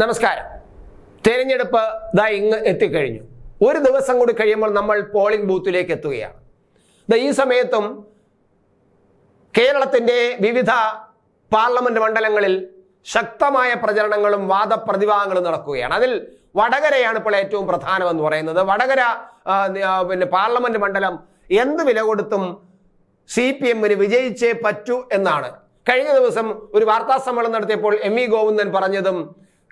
നമസ്കാരം. തെരഞ്ഞെടുപ്പ് ദാ ഇങ്ങ് എത്തിക്കഴിഞ്ഞു. ഒരു ദിവസം കൂടി കഴിയുമ്പോൾ നമ്മൾ പോളിംഗ് ബൂത്തിലേക്ക് എത്തുകയാണ്. ദാ ഈ സമയത്തും കേരളത്തിന്റെ വിവിധ പാർലമെന്റ് മണ്ഡലങ്ങളിൽ ശക്തമായ പ്രചരണങ്ങളും വാദപ്രതിവാദങ്ങളും നടക്കുകയാണ്. അതിൽ വടകരയാണ് ഇപ്പോൾ ഏറ്റവും പ്രധാനമെന്ന് പറയുന്നത്. വടകര പിന്നെ പാർലമെന്റ് മണ്ഡലം എന്ത് വില കൊടുത്തും സി പി എമ്മിന് വിജയിച്ചേ പറ്റൂ എന്നാണ്. കഴിഞ്ഞ ദിവസം ഒരു വാർത്താ സമ്മേളനം നടത്തിയപ്പോൾ എം ഇ ഗോവിന്ദൻ പറഞ്ഞതും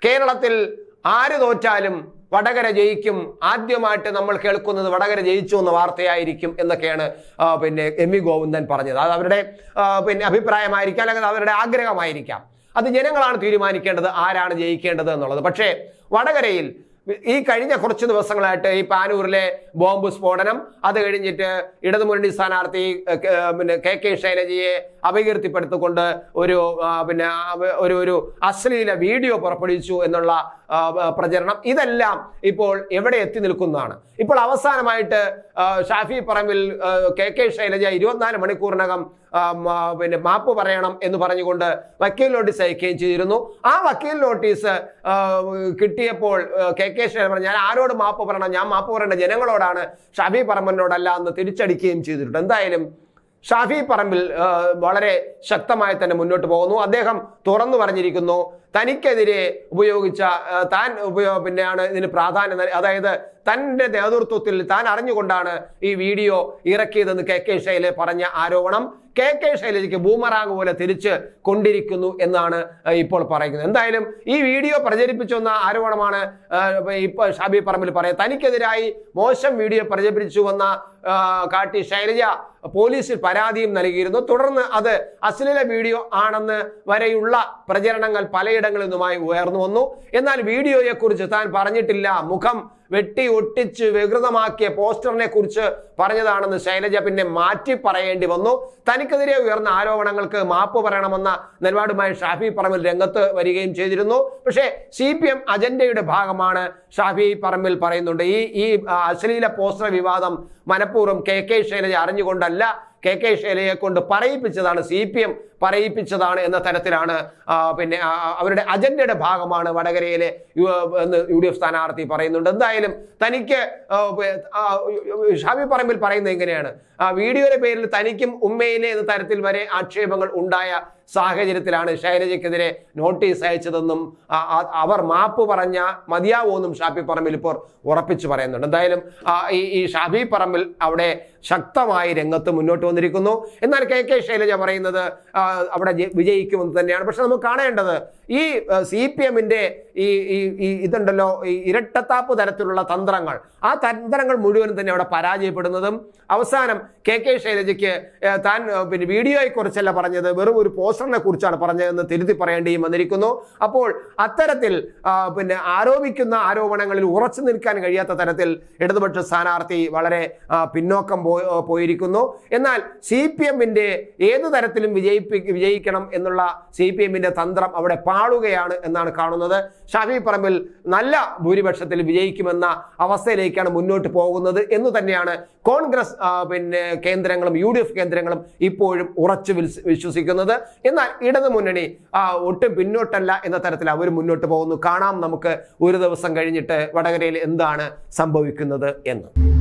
കേരളത്തിൽ ആര് തോറ്റാലും വടകര ജയിക്കും. ആദ്യമായിട്ട് നമ്മൾ കേൾക്കുന്നത് വടകര ജയിച്ചു എന്ന വാർത്തയായിരിക്കും എന്നൊക്കെയാണ് പിന്നെ എം ഇ ഗോവിന്ദൻ പറഞ്ഞത്. അത് അവരുടെ പിന്നെ അഭിപ്രായമായിരിക്കാം അല്ലെങ്കിൽ അവരുടെ ആഗ്രഹമായിരിക്കാം. അത് ജനങ്ങളാണ് തീരുമാനിക്കേണ്ടത് ആരാണ് ജയിക്കേണ്ടത് എന്നുള്ളത്. പക്ഷേ വടകരയിൽ ഈ കഴിഞ്ഞ കുറച്ച് ദിവസങ്ങളായിട്ട് ഈ പാനൂരിലെ ബോംബ് സ്ഫോടനം അത് കഴിഞ്ഞിട്ട് ഇടതുമുന്നണി സ്ഥാനാർത്ഥി പിന്നെ കെ കെ ശൈലജയെ അപകീർത്തിപ്പെടുത്തിക്കൊണ്ട് ഒരു പിന്നെ ഒരു ഒരു അശ്ലീല വീഡിയോ പുറപ്പെടുവിച്ചു എന്നുള്ള പ്രചരണം. ഇതെല്ലാം ഇപ്പോൾ എവിടെ എത്തി നിൽക്കുന്നതാണ്? ഇപ്പോൾ അവസാനമായിട്ട് ഷാഫി പറമ്പിൽ കെ കെ ശൈലജ ഇരുപത്തിനാല് മണിക്കൂറിനകം പിന്നെ മാപ്പ് പറയണം എന്ന് പറഞ്ഞുകൊണ്ട് വക്കീൽ നോട്ടീസ് അയക്കുകയും ചെയ്തിരുന്നു. ആ വക്കീൽ നോട്ടീസ് കിട്ടിയപ്പോൾ കെ കെ ശൈലജ പറഞ്ഞു ഞാൻ ആരോട് മാപ്പ് പറയണം? ഞാൻ മാപ്പ് പറയേണ്ട ജനങ്ങളോടാണ് ഷാഫി പറമ്പനോടല്ല എന്ന് തിരിച്ചടിക്കുകയും ചെയ്തിട്ടുണ്ട്. എന്തായാലും ഷാഫി പറമ്പിൽ വളരെ ശക്തമായി തന്നെ മുന്നോട്ട് പോകുന്നു. അദ്ദേഹം തുറന്നു പറഞ്ഞിരിക്കുന്നു തനിക്കെതിരെ ഉപയോഗിച്ച താൻ ഉപയോഗ പിന്നെയാണ് ഇതിന് പ്രാധാന്യം അതായത് തന്റെ നേതൃത്വത്തിൽ താൻ അറിഞ്ഞുകൊണ്ടാണ് ഈ വീഡിയോ ഇറക്കിയതെന്ന് കെ കെ ശൈല പറഞ്ഞ ആരോപണം. കെ കെ ശൈലജയ്ക്ക് ബൂമറാങ് പോലെ തിരിച്ച് കൊണ്ടിരിക്കുന്നു എന്നാണ് ഇപ്പോൾ പറയുന്നത്. എന്തായാലും ഈ വീഡിയോ പ്രചരിപ്പിച്ചെന്ന ആരോപണമാണ് ഇപ്പോൾ ഷാബി പറമ്പിൽ പറയാം തനിക്കെതിരായി മോശം വീഡിയോ പ്രചരിപ്പിച്ചു വന്ന കാട്ടി ശൈലജ പോലീസിൽ പരാതിയും നൽകിയിരുന്നു. തുടർന്ന് അത് അശ്ലീല വീഡിയോ ആണെന്ന് വരെയുള്ള പ്രചരണങ്ങൾ പലയിടങ്ങളിൽ നിന്നുമായി ഉയർന്നു വന്നു. എന്നാൽ വീഡിയോയെക്കുറിച്ച് താൻ പറഞ്ഞിട്ടില്ല. മുഖം വെട്ടി ഒട്ടിച്ച് വികൃതമാക്കിയ പോസ്റ്ററിനെ കുറിച്ച് പറഞ്ഞതാണെന്ന് ശൈലജ പിന്നെ മാറ്റി പറയേണ്ടി വന്നു. തനിക്കെതിരെ ഉയർന്ന ആരോപണങ്ങൾക്ക് മാപ്പ് പറയണമെന്ന നിലപാടുമായി ഷാഫി പറമ്പിൽ രംഗത്ത് വരികയും ചെയ്തിരുന്നു. പക്ഷേ സി പി എം അജണ്ടയുടെ ഭാഗമാണ് ഷാഫി പറമ്പിൽ പറയുന്നുണ്ട്. ഈ ഈ അശ്ലീല പോസ്റ്റർ വിവാദം മനഃപൂർവം കെ കെ ശൈലജ അറിഞ്ഞുകൊണ്ടല്ല. കെ കെ ശൈലയെ കൊണ്ട് പറയിപ്പിച്ചതാണ് സി പി എം പറയിപ്പിച്ചതാണ് എന്ന തരത്തിലാണ് പിന്നെ അവരുടെ അജണ്ടയുടെ ഭാഗമാണ് വടകരയിലെ എന്ന് യു ഡി എഫ് സ്ഥാനാർത്ഥി പറയുന്നുണ്ട്. എന്തായാലും തനിക്ക് ഷാബി പറമ്പിൽ പറയുന്നത് എങ്ങനെയാണ് ആ വീഡിയോയുടെ പേരിൽ തനിക്കും ഉമ്മയിലെ എന്ന തരത്തിൽ വരെ ആക്ഷേപങ്ങൾ ഉണ്ടായ സാഹചര്യത്തിലാണ് ശൈലജയ്ക്കെതിരെ നോട്ടീസ് അയച്ചതെന്നും അവർ മാപ്പ് പറഞ്ഞ മതിയാവൂന്നും ഷാബി പറമ്പിൽ ഇപ്പോൾ ഉറപ്പിച്ചു പറയുന്നുണ്ട്. എന്തായാലും ഈ ഈ ഷാഫി പറമ്പിൽ അവിടെ ശക്തമായി രംഗത്ത് മുന്നോട്ട് വന്നിരിക്കുന്നു. എന്നാൽ കെ കെ ശൈലജ പറയുന്നത് അവിടെ വിജയിക്കുമെന്ന് തന്നെയാണ്. പക്ഷെ നമുക്ക് കാണേണ്ടത് ഈ സി പി എമ്മിന്റെ ഈ ഈ ഇതുണ്ടല്ലോ ഈ ഇരട്ടത്താപ്പ് തരത്തിലുള്ള തന്ത്രങ്ങൾ. ആ തന്ത്രങ്ങൾ മുഴുവനും തന്നെ അവിടെ പരാജയപ്പെടുന്നതും അവസാനം കെ കെ ശൈലജയ്ക്ക് താൻ പിന്നെ വീഡിയോയെ കുറിച്ചല്ല പറഞ്ഞത് വെറും ഒരു പോസ്റ്ററിനെ കുറിച്ചാണ് പറഞ്ഞതെന്ന് തിരുത്തി പറയേണ്ടിയും വന്നിരിക്കുന്നു. അപ്പോൾ അത്തരത്തിൽ പിന്നെ ആരോപിക്കുന്ന ആരോപണങ്ങളിൽ ഉറച്ചു നിൽക്കാൻ കഴിയാത്ത തരത്തിൽ ഇടതുപക്ഷ സ്ഥാനാർത്ഥി വളരെ പിന്നോക്കം പോയിരിക്കുന്നു. എന്നാൽ സി പി എമ്മിന്റെ ഏത് തരത്തിലും വിജയിപ്പി വിജയിക്കണം എന്നുള്ള സി പി എമ്മിന്റെ തന്ത്രം അവിടെ പാളുകയാണ് എന്നാണ് കാണുന്നത്. ഷാഫി പറമ്പിൽ നല്ല ഭൂരിപക്ഷത്തിൽ വിജയിക്കുമെന്ന അവസ്ഥയിലേക്കാണ് മുന്നോട്ട് പോകുന്നത് എന്ന് തന്നെയാണ് കോൺഗ്രസ് പിന്നെ കേന്ദ്രങ്ങളും യു കേന്ദ്രങ്ങളും ഇപ്പോഴും ഉറച്ചു വിശ്വ- വിശ്വസിക്കുന്നത്. എന്നാൽ ഇടതു മുന്നണി ഒട്ടും പിന്നോട്ടല്ല എന്ന തരത്തിൽ അവർ മുന്നോട്ട് പോകുന്നു. കാണാം നമുക്ക് ഒരു ദിവസം കഴിഞ്ഞിട്ട് വടകരയിൽ എന്താണ് സംഭവിക്കുന്നത് എന്ന്.